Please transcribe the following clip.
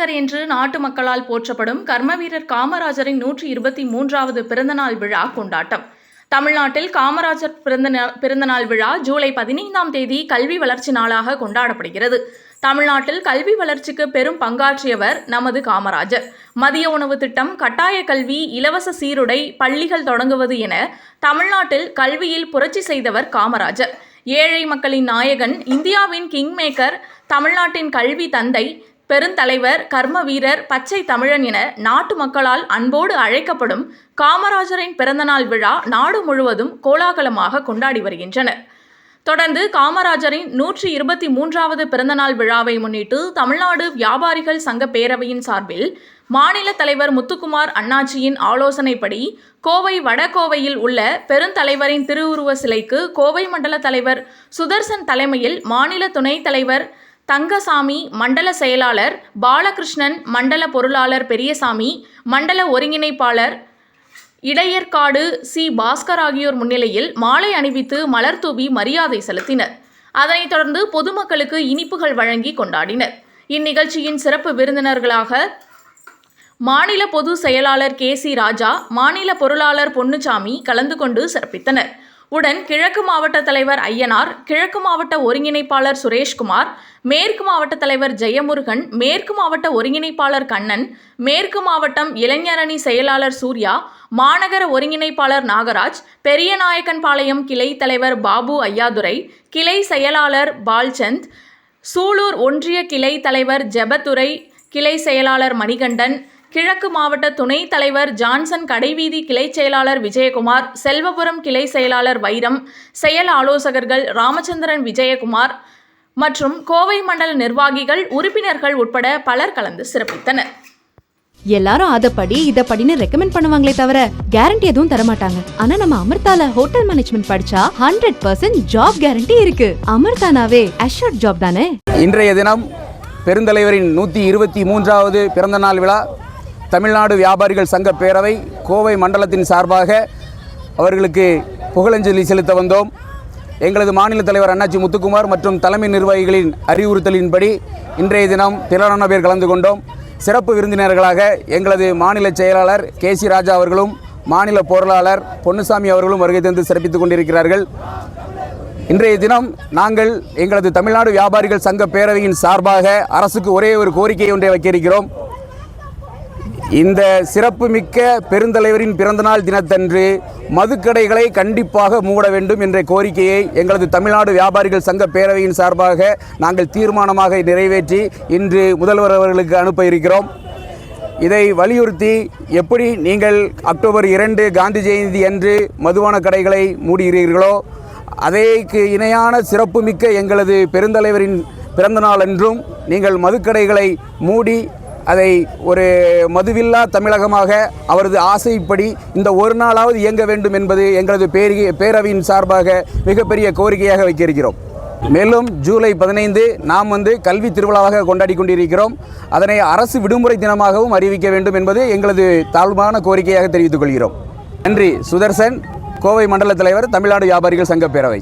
விநாயகர் என்று நாட்டு மக்களால் போற்றப்படும் கர்மவீரர் காமராஜரின் நூற்றி இருபத்தி மூன்றாவது பிறந்தநாள் விழா கொண்டாட்டம். தமிழ்நாட்டில் காமராஜர் பிறந்த பிறந்தநாள் விழா ஜூலை பதினைந்தாம் தேதி கல்வி வளர்ச்சி நாளாக கொண்டாடப்படுகிறது. தமிழ்நாட்டில் கல்வி வளர்ச்சிக்கு பெரும் பங்காற்றியவர் நமது காமராஜர். மதிய உணவு திட்டம் கட்டாய கல்வி இலவச சீருடை பள்ளிகள் தொடங்குவது என தமிழ்நாட்டில் கல்வியில் புரட்சி செய்தவர் காமராஜர். ஏழை மக்களின் நாயகன் இந்தியாவின் கிங் மேக்கர் தமிழ்நாட்டின் கல்வி தந்தை பெருந்தலைவர் கர்ம வீரர் பச்சை தமிழன் என நாட்டு மக்களால் அன்போடு அழைக்கப்படும் காமராஜரின் பிறந்தநாள் விழா நாடு முழுவதும் கோலாகலமாக கொண்டாடி வருகின்றனர். தொடர்ந்து காமராஜரின் நூற்றி இருபத்தி மூன்றாவது பிறந்தநாள் விழாவை முன்னிட்டு தமிழ்நாடு வியாபாரிகள் சங்க பேரவையின் சார்பில் மாநில தலைவர் முத்துக்குமார் அண்ணாச்சியின் ஆலோசனைப்படி கோவை வடகோவையில் உள்ள பெருந்தலைவரின் திருவுருவ சிலைக்கு கோவை மண்டல தலைவர் சுதர்சன் தலைமையில் மாநில துணைத் தலைவர் தங்கசாமி மண்டல செயலாளர் பாலகிருஷ்ணன் மண்டல பொருளாளர் பெரியசாமி மண்டல ஒருங்கிணைப்பாளர் இடையர்காடு சி. பாஸ்கர் ஆகியோர் முன்னிலையில் மாலை அணிவித்து மலர் தூவி மரியாதை செலுத்தினர். அதனைத் தொடர்ந்து பொதுமக்களுக்கு இனிப்புகள் வழங்கி கொண்டாடினர். இந்நிகழ்ச்சியின் சிறப்பு விருந்தினர்களாக மாநில பொது செயலாளர் கே. சி. ராஜா மாநில பொருளாளர் பொன்னுச்சாமி கலந்து கொண்டு சிறப்பித்தனர். உடன் கிழக்கு மாவட்ட தலைவர் ஐயனார் கிழக்கு மாவட்ட ஒருங்கிணைப்பாளர் சுரேஷ்குமார் மேற்கு மாவட்ட தலைவர் ஜெயமுருகன் மேற்கு மாவட்ட ஒருங்கிணைப்பாளர் கண்ணன் மேற்கு மாவட்டம் இளைஞரணி செயலாளர் சூர்யா மாநகர ஒருங்கிணைப்பாளர் நாகராஜ் பெரியநாயக்கன்பாளையம் கிளை தலைவர் பாபு ஐயாதுரை கிளை செயலாளர் பால்சந்த் சூலூர் ஒன்றிய கிளை தலைவர் ஜெபத்துரை கிளை செயலாளர் மணிகண்டன் கிழக்கு மாவட்ட துணைத் தலைவர் ஜான்சன் கடைவீதி கிளை செயலாளர் விஜயகுமார் செல்வபுரம் கிளை செயலாளர் வைரம் செயல் ஆலோசகர்கள் ராமச்சந்திரன் விஜயகுமார் மற்றும் கோவை மண்டல நிர்வாகிகள் உறுப்பினர்கள் உட்பட பலர் கலந்து சிறப்பித்தனர். எல்லாரும் அதப்படி இதப்படின்னு ரெக்கமெண்ட் பண்ணுவாங்களே தவிர கேரண்டி எதுவும் தர மாட்டாங்க ஆனா நம்ம அமிர்தால ஹோட்டல் மேனேஜ்மெண்ட் படிச்சா ஹண்ட்ரட் பர்சன்ட் ஜாப் கேரண்டி இருக்கு. அமிர்தானாவே அஷூர்ட் ஜாப் தானே? இன்றைய தினம் பெருந்தலைவரின் நூற்றி இருபத்தி மூன்றாவது பிறந்தநாள் விழா. தமிழ்நாடு வியாபாரிகள் சங்க பேரவை கோவை மண்டலத்தின் சார்பாக அவர்களுக்கு புகழஞ்சலி செலுத்த வந்தோம். எங்களது மாநில தலைவர் அண்ணாச்சி முத்துக்குமார் மற்றும் தலைமை நிர்வாகிகளின் அறிவுறுத்தலின்படி இன்றைய தினம் திரளான பேர் கலந்து கொண்டோம். சிறப்பு விருந்தினர்களாக எங்களது மாநில செயலாளர் கே சி ராஜா அவர்களும் மாநில பொருளாளர் பொன்னுசாமி அவர்களும் வருகை தந்து சிறப்பித்துக் கொண்டிருக்கிறார்கள். இன்றைய தினம் நாங்கள் எங்களது தமிழ்நாடு வியாபாரிகள் சங்க பேரவையின் சார்பாக அரசுக்கு ஒரே ஒரு கோரிக்கை ஒன்றை வைக்க இந்த சிறப்புமிக்க பெருந்தலைவரின் பிறந்தநாள் தினத்தன்று மதுக்கடைகளை கண்டிப்பாக மூட வேண்டும் என்ற கோரிக்கையை எங்களது தமிழ்நாடு வியாபாரிகள் சங்க பேரவையின் சார்பாக நாங்கள் தீர்மானமாக நிறைவேற்றி இன்று முதல்வர் அவர்களுக்கு அனுப்ப இருக்கிறோம். இதை வலியுறுத்தி எப்படி நீங்கள் அக்டோபர் இரண்டு காந்தி ஜெயந்தி அன்று மதுவான கடைகளை மூடுகிறீர்களோ அதைக்கு இணையான சிறப்புமிக்க எங்களது பெருந்தலைவரின் பிறந்தநாள் என்றும் நீங்கள் மதுக்கடைகளை மூடி அதை ஒரு மதுவில்லா தமிழகமாக அவரது ஆசைப்படி இந்த ஒரு நாளாவது இயங்க வேண்டும் என்பது எங்களது பேரிய பேரவையின் சார்பாக மிகப்பெரிய கோரிக்கையாக வைக்கிருக்கிறோம் மேலும் ஜூலை பதினைந்து நாம் வந்து கல்வி திருவிழாவாக கொண்டாடி கொண்டிருக்கிறோம். அதனை அரசு விடுமுறை தினமாகவும் அறிவிக்க வேண்டும் என்பது எங்களது தாழ்வான கோரிக்கையாக தெரிவித்துக் கொள்கிறோம். நன்றி சுதர்சன் கோவை மண்டல தலைவர் தமிழ்நாடு வியாபாரிகள் சங்க பேரவை.